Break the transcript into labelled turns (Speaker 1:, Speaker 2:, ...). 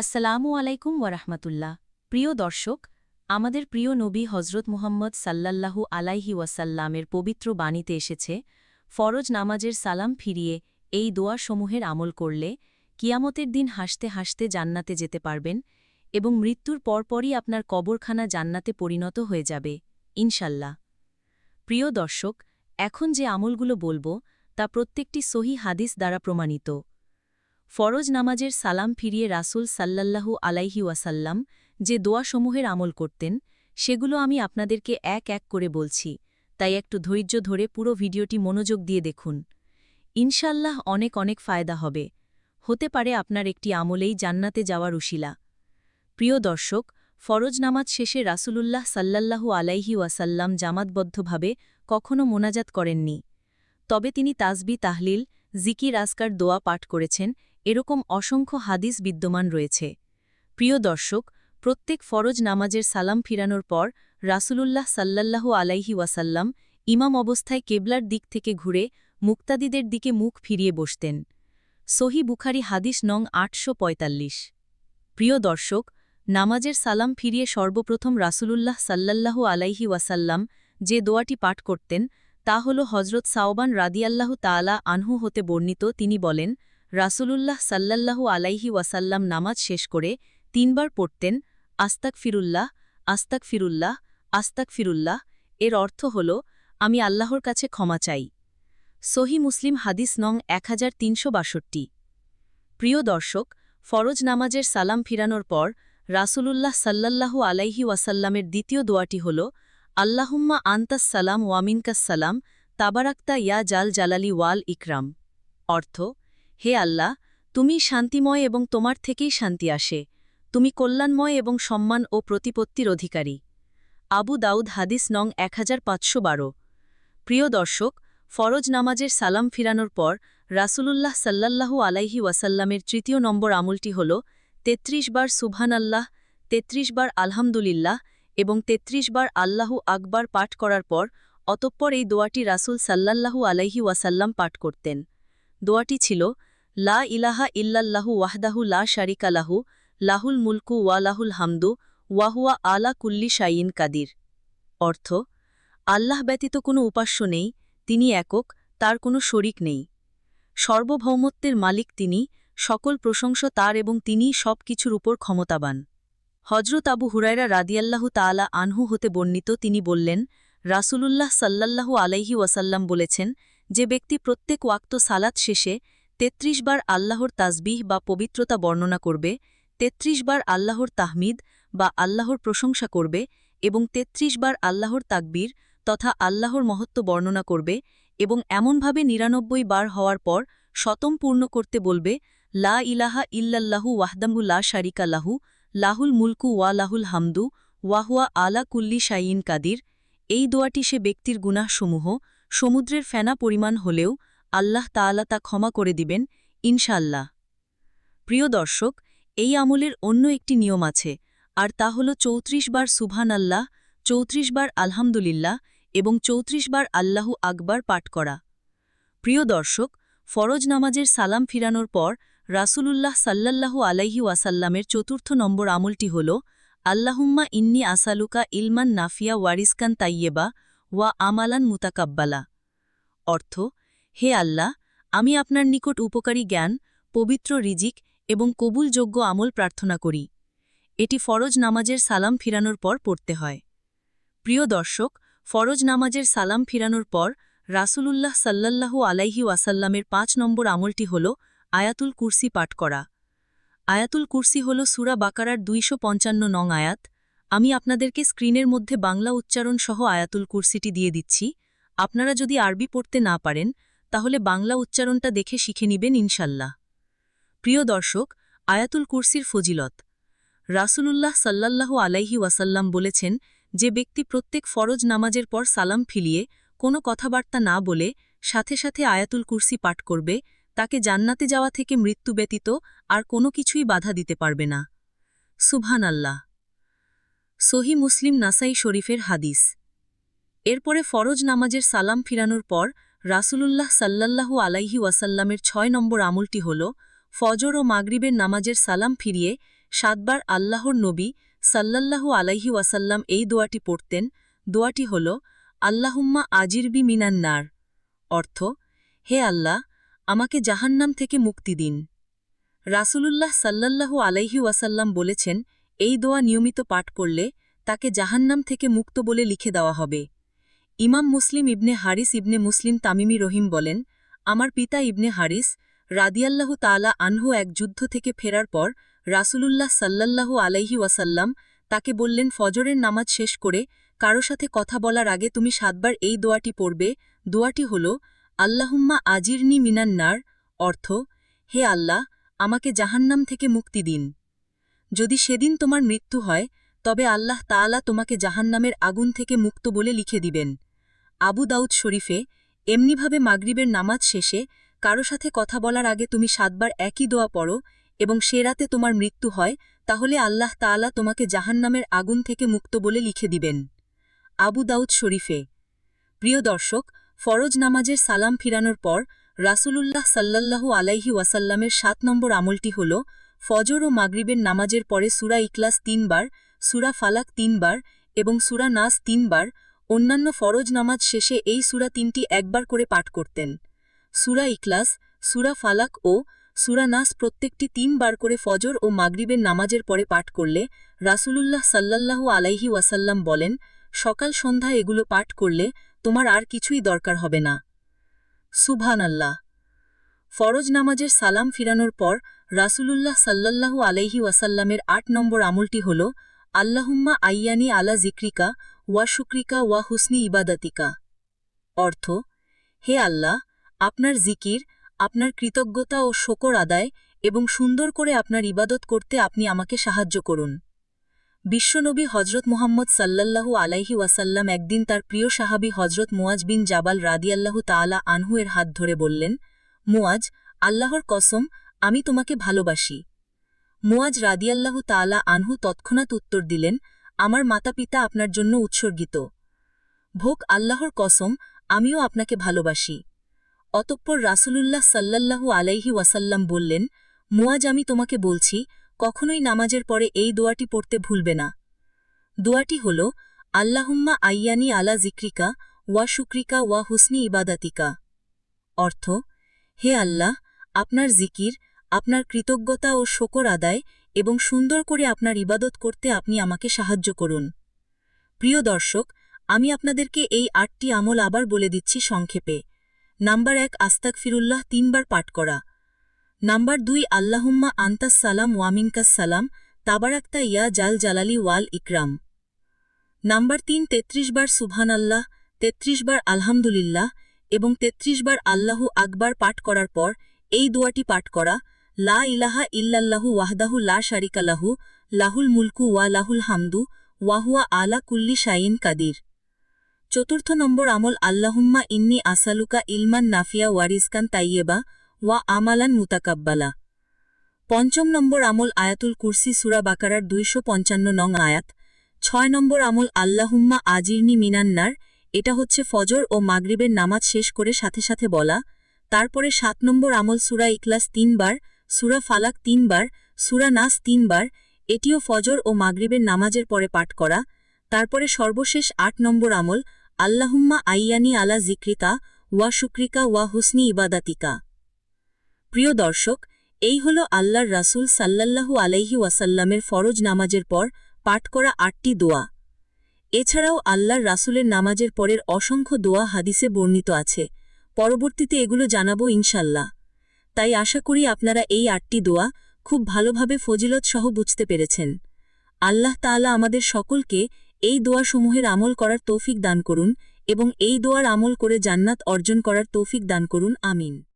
Speaker 1: আসসালামু আলাইকুম ওয়ারাহমাতুল্লাহ। প্রিয় দর্শক, আমাদের প্রিয় নবী হজরত মুহাম্মদ সাল্লাল্লাহু আলাইহি ওয়াসাল্লামের পবিত্র বাণীতে এসেছে, ফরজ নামাজের সালাম ফিরিয়ে এই দোয়াসমূহের আমল করলে কিয়ামতের দিন হাসতে হাসতে জান্নাতে যেতে পারবেন এবং মৃত্যুর পরপরই আপনার কবরখানা জান্নাতে পরিণত হয়ে যাবে, ইনশাল্লাহ। প্রিয় দর্শক, এখন যে আমলগুলো বলব তা প্রত্যেকটি সহি হাদিস দ্বারা প্রমাণিত। ফরজ নামাজের সালাম ফিরিয়ে রাসুল সাল্লাল্লাহু আলাইহি ওয়াসাল্লাম যে দোয়াসমূহের আমল করতেন, সেগুলো আমি আপনাদেরকে এক এক করে বলছি, তাই একটু ধৈর্য ধরে পুরো ভিডিওটি মনোযোগ দিয়ে দেখুন। ইনশাল্লাহ অনেক অনেক ফায়দা হবে। হতে পারে আপনার একটি আমলেই জান্নাতে যাওয়ার উশিলা। প্রিয় দর্শক, ফরজ নামাজ শেষে রাসুলুল্লাহ সাল্লাল্লাহু আলাইহি ওয়াসাল্লাম জামাতবদ্ধভাবে কখনও মোনাজাত করেননি। তবে তিনি তাসবি, তাহলিল, জিকির আসকার দোয়া পাঠ করেছেন এরকম অসংখ্য হাদিস বিদ্যমান রয়েছে। প্রিয় দর্শক, প্রত্যেক ফরজ নামাজের সালাম ফিরানোর পর রাসূলুল্লাহ সাল্লাল্লাহু আলাইহি ওয়াসাল্লাম ইমাম অবস্থায় কেবলার দিক থেকে ঘুরে মুক্তাদিদের দিকে মুখ ফিরিয়ে বসতেন। সহি বুখারি হাদিস নং আটশো পঁয়তাল্লিশ। প্রিয় দর্শক, নামাজের সালাম ফিরিয়ে সর্বপ্রথম রাসুলুল্লাহ সাল্লাল্লাহু আলাইহি ওয়াসাল্লাম যে দোয়াটি পাঠ করতেন, তা হল হজরত সাওবান রাদিয়াল্লাহু তাআলা আনহু হতে বর্ণিত, তিনি বলেন রাসূলুল্লাহ সাল্লাল্লাহু আলাইহি ওয়াসাল্লাম নামাজ শেষ করে তিনবার পড়তেন আস্তাক ফিরুল্লাহ আস্তাক ফিরুল্লাহ আস্তাক ফিরুল্লাহ এর অর্থ হল, আমি আল্লাহর কাছে ক্ষমা চাই। সহি মুসলিম হাদিস নং এক হাজার তিনশো বাষট্টি। প্রিয় দর্শক, ফরজ নামাজের সালাম ফিরানোর পর রাসূলুল্লাহ সাল্লাল্লাহু আলাইহি ওয়াসাল্লামের দ্বিতীয় দোয়াটি হল, আল্লাহুম্মা আন্তাস সালাম ওয়ামিনকাস সালাম, তাবারাক্তা ইয়া জাল জালালি ওয়াল ইকরাম। অর্থ হে আল্লাহ, তুমি শান্তিময় এবং তোমার থেকেই শান্তি আসে। তুমি কল্যাণময় এবং সম্মান ও প্রতিপত্তির অধিকারী। আবু দাউদ হাদিস নং এক হাজার পাঁচশো বারো। প্রিয় দর্শক, ফরজ নামাজের সালাম ফিরানোর পর রাসূলুল্লাহ সাল্লাল্লাহু আলাইহি ওয়াসাল্লামের তৃতীয় নম্বর আমলটি হল ৩৩ বার সুবহান আল্লাহ ৩৩ বার আলহামদুলিল্লাহ এবং ৩৩ বার আল্লাহু আকবার পাঠ করার পর অতঃপর এই দোয়াটি রাসূল সাল্লাল্লাহু আলাইহি ওয়াসাল্লাম পাঠ করতেন। দোয়াটি ছিল লা ইলাহা ইল্লাল্লাহু ওয়াহদাহু লা শারিকা লাহু, লাহুল মুলকু ওয়া লাহুল হামদু ওয়াহুয়া আলা কুল্লি শাইন কাদির। অর্থ, আল্লাহ ব্যতীত কোনো উপাস্য নেই, তিনি একক, তার কোনো শরিক নেই। সর্বভৌমত্বের মালিক তিনি, সকল প্রশংস তার এবং তিনিই সব কিছুর উপর ক্ষমতাবান। হজরত আবু হুরায়রা রাদিয়াল্লাহু তাআলা আনহু হতে বর্ণিত তিনি বললেন, রাসূলুল্লাহ সাল্লাল্লাহু আলাইহি ওয়াসাল্লাম বলেছেন, যে ব্যক্তি প্রত্যেক ওয়াক্ত সালাত শেষে ৩৩ বার আল্লাহর তাজবিহ বা পবিত্রতা বর্ণনা করবে ৩৩ বার আল্লাহর তাহমিদ বা আল্লাহর প্রশংসা করবে এবং ৩৩ বার আল্লাহর তাকবীর তথা আল্লাহর মহত্ব বর্ণনা করবে এবং এমনভাবে নিরানব্বই বার হওয়ার পর শতম পূর্ণ করতে বলবে, লা ইলাহা ইল্লাল্লাহু ওয়াহদামু লা শারিকা লাহু, লাহুল মুলকু ওয়া লাহুল হামদু ওয়াহুয়া আলা কুল্লি শাইন কাদির। এই দোয়াটি সে ব্যক্তির গুনাহসমূহ, সমুদ্রের ফেনা পরিমাণ হলেও আল্লাহ তাআলা তা ক্ষমা করে দিবেন ইনশাল্লাহ প্রিয় দর্শক, এই আমলের অন্য একটি নিয়ম আছে, আর তা হল চৌত্রিশ বার সুবহান আল্লাহ চৌত্রিশ বার আলহামদুলিল্লাহ এবং চৌত্রিশ বার আল্লাহু আকবার পাঠ করা। প্রিয় দর্শক, ফরজ নামাজের সালাম ফিরানোর পর রাসূলুল্লাহ সাল্লাল্লাহু আলাইহি ওয়াসাল্লামের চতুর্থ নম্বর আমলটি হল, আল্লাহুম্মা ইন্নি আসালুকা ইলমান নাফিয়া ওয়ারিসকান তাইয়েবা ওয়া আমালান মুতাকাব্বালা। অর্থ হে আল্লাহ, আমি আপনার নিকট উপকারী জ্ঞান, পবিত্র রিজিক এবং কবুলযোগ্য আমল প্রার্থনা করি। এটি ফরজ নামাজের সালাম ফিরানোর পর পড়তে হয়। প্রিয় দর্শক, ফরজ নামাজের সালাম ফিরানোর পর রাসুলুল্লাহ সাল্লাল্লাহু আলাইহি ওয়াসাল্লামের পাঁচ নম্বর আমলটি হল আয়াতুল কুরসি পাঠ করা। আয়াতুল কুরসি হল সুরা বাকারার দুইশো পঞ্চান্ন নং আয়াত। আমি আপনাদেরকে স্ক্রিনের মধ্যে বাংলা উচ্চারণ সহ আয়াতুল কুরসিটি দিয়ে দিচ্ছি। আপনারা যদি আরবি পড়তে না পারেন তাহলে বাংলা উচ্চারণটা দেখে শিখে নিবেন ইনশাল্লাহ। প্রিয় দর্শক, আয়াতুল কুরসির ফজিলত। রাসূলুল্লাহ সাল্লাল্লাহু আলাইহি ওয়াসাল্লাম বলেছেন যে ব্যক্তি প্রত্যেক ফরজ নামাজের পর সালাম ফিলিয়ে কোনো কথাবার্তা না বলে সাথে সাথে আয়াতুল কুরসি পাঠ করবে, তাকে জান্নাতে যাওয়া থেকে মৃত্যু ব্যতীত আর কোনো কিছুই বাধা দিতে পারবে না। সুভান আল্লাহ সহি মুসলিম নাসাই শরীফের হাদিস। এরপরে ফরজ নামাজের সালাম ফিরানোর পর রাসূলুল্লাহ সাল্লাল্লাহু আলাইহি ওয়াসাল্লামের ছয় নম্বর আমলটি হল, ফজর ও মাগরিবের নামাজের সালাম ফিরিয়ে সাতবার আল্লাহর নবী সাল্লাল্লাহু আলাইহি ওয়াসাল্লাম এই দোয়াটি পড়তেন। দোয়াটি হল, আল্লাহুম্মা আজিরবি মিনান নার। অর্থ, হে আল্লাহ, আমাকে জাহান্নাম থেকে মুক্তি দিন। রাসূলুল্লাহ সাল্লাল্লাহু আলাইহি ওয়াসাল্লাম বলেছেন, এই দোয়া নিয়মিত পাঠ করলে তাকে জাহান্নাম থেকে মুক্ত বলে লিখে দেওয়া হবে। ইমাম মুসলিম ইবনে হারিস ইবনে মুসলিম তামিমি রহিম বলেন, আমার পিতা ইবনে হারিস রাদিয়াল্লাহু তাআলা আনহু এক যুদ্ধ থেকে ফেরার পর রাসূলুল্লাহ সাল্লাল্লাহু আলাইহি ওয়াসাল্লাম তাকে বললেন, ফজরের নামাজ শেষ করে কারও সাথে কথা বলার আগে তুমি সাতবার এই দোয়াটি পড়বে। দোয়াটি হল, আল্লাহুম্মা আজিরনি মিনান্নার অর্থ, হে আল্লাহ, আমাকে জাহান্নাম থেকে মুক্তি দিন। যদি সেদিন তোমার মৃত্যু হয়, তবে আল্লাহ তাআলা তোমাকে জাহান্নামের আগুন থেকে মুক্ত বলে লিখে দিবেন। আবু দাউদ শরীফে, এমনিভাবে মাগরিবের নামাজ শেষে কারও সাথে কথা বলার আগে তুমি সাতবার একই দোয়া পড়ো এবং সে রাতে তোমার মৃত্যু হয়, তাহলে আল্লাহ তাআলা তোমাকে জাহান্নামের আগুন থেকে মুক্ত বলে লিখে দিবেন। আবু দাউদ শরীফে, প্রিয় দর্শক, ফরজ নামাজের সালাম ফিরানোর পর রাসূলুল্লাহ সাল্লাল্লাহু আলাইহি ওয়াসাল্লামের সাত নম্বর আমলটি হল, ফজর ও মাগরিবের নামাজের পরে সুরা ইকলাস তিনবার, সুরা ফালাক তিনবার এবং সুরা নাস তিনবার অন্যান্য ফরজ নামাজ শেষে এই সুরা তিনটি একবার করে পাঠ করতেন। সুরা ইকলাস সুরা ফালাক ও সুরা নাস প্রত্যেকটি তিনবার করে ফজর ও মাগরিবের নামাজের পরে পাঠ করলে রাসূলুল্লাহ সাল্লাল্লাহু আলাইহি ওয়াসাল্লাম বলেন, সকাল সন্ধ্যা এগুলো পাঠ করলে তোমার আর কিছুই দরকার হবে না। সুভান আল্লাহ ফরজ নামাজের সালাম ফিরানোর পর রাসূলুল্লাহ সাল্লাল্লাহু আলাইহি ওয়াসাল্লামের আট নম্বর আমলটি হল, আল্লাহুম্মা আইয়ানি আলা জিক্রিকা ওয়া শুক্রিকা ওয়া হুসনি ইবাদাতিকা। অর্থ, হে আল্লাহ, আপনার জিকির, আপনার কৃতজ্ঞতা ও শকর আদায় এবং সুন্দর করে আপনার ইবাদত করতে আপনি আমাকে সাহায্য করুন। বিশ্বনবী হজরত মুহাম্মদ সাল্লাল্লাহু আলাইহি ওয়াসাল্লাম একদিন তার প্রিয় সাহাবি হজরত মুয়াজ বিন জাবাল রাদিয়াল্লাহু তাআলা আনহু এর হাত ধরে বললেন, মুয়াজ, আল্লাহর কসম, আমি তোমাকে ভালোবাসি। মুয়াজ রাদিয়াল্লাহু তাআলা আনহু তৎক্ষণাৎ উত্তর দিলেন আমার মাতা পিতা আপনার জন্য উৎসর্গিত। ভোগ আল্লাহর কসম, আমিও আপনাকে ভালোবাসি। অতঃপর রাসুলুল্লাহ সাল্লাল্লাহু আলাইহি ওয়াসাল্লাম বললেন, মুয়াজ, আমি তোমাকে বলছি, কখনোই নামাজের পরে এই দোয়াটি পড়তে ভুলবে না। দোয়াটি হল, আল্লাহুম্মা আইয়ানি আলা জিক্রিকা ওয়া শুক্রিকা, ওয়া হুসনি ইবাদাতিকা। অর্থ, হে আল্লাহ, আপনার জিকির, আপনার কৃতজ্ঞতা ও শকর আদায় এবং সুন্দর করে আপনার ইবাদত করতে আপনি আমাকে সাহায্য করুন। প্রিয় দর্শক, আমি আপনাদেরকে এই আটটি আমল আবার বলে দিচ্ছি সংক্ষেপে। নাম্বার এক আস্তাক ফিরুল্লাহ তিনবার পাঠ করা। নাম্বার দুই, আল্লাহুম্মা আন্তাস সালাম ওয়ামিনকাস সালাম, তাবারাক্তা ইয়া জাল জালালি ওয়াল ইকরাম। নাম্বার তিন, তেত্রিশ বার সুবহান আল্লাহ তেত্রিশ বার আলহামদুলিল্লাহ এবং তেত্রিশ বার আল্লাহু আকবার পাঠ করার পর এই দোয়াটি পাঠ করা। লা ইলাহা ইল্লাল্লাহু ওয়াহদাহু লা শারিকালাহু লাহুল মুলকু ওয়া লাহুল হামদু ওয়াহুয়া আলা কুল্লি শাইন কাদির। চতুর্থ নম্বর আমল, আল্লাহুম্মা ইন্নি আসালুকা ইলমান নাফিয়া ওয়ারিসকান তাইয়েবা ওয়া আমালান মুতাকাব্বালা। পঞ্চম নম্বর আমল, আয়াতুল কুরসি, সুরা বাকারার দুইশো পঞ্চান্ন নং আয়াত। ছয় নম্বর আমল, আল্লাহুম্মা আজিরনি মিনান্নার এটা হচ্ছে ফজর ও মাগরিবের নামাজ শেষ করে সাথে সাথে বলা। তারপরে সাত নম্বর আমল, সুরা ইকলাস তিনবার সুরা ফালাক তিনবার, সুরা নাস তিনবার, এটিও ফজর ও মাগরিবের নামাজের পরে পাঠ করা। তারপরে সর্বশেষ আট নম্বর আমল, আল্লাহুম্মা আইয়ানি আলা জিক্রিকা ওয়া শুক্রিকা, ওয়া হুসনি ইবাদাতিকা। প্রিয় দর্শক, এই হল আল্লাহর রাসূল সাল্লাল্লাহু আলাইহি ওয়াসাল্লামের ফরজ নামাজের পর পাঠ করা আটটি দোয়া। এছাড়াও আল্লাহর রাসূলের নামাজের পরের অসংখ্য দোয়া হাদিসে বর্ণিত আছে। পরবর্তীতে এগুলো জানাব ইনশাল্লাহ তাই আশা করি আপনারা এই আটটি দোয়া খুব ভালোভাবে ফজিলত সহ বুঝতে পেরেছেন। আল্লাহ তাআলা আমাদের সকলকে এই দোয়াসমূহের আমল করার তৌফিক দান করুন এবং এই দোয়ার আমল করে জান্নাত অর্জন করার তৌফিক দান করুন, আমিন।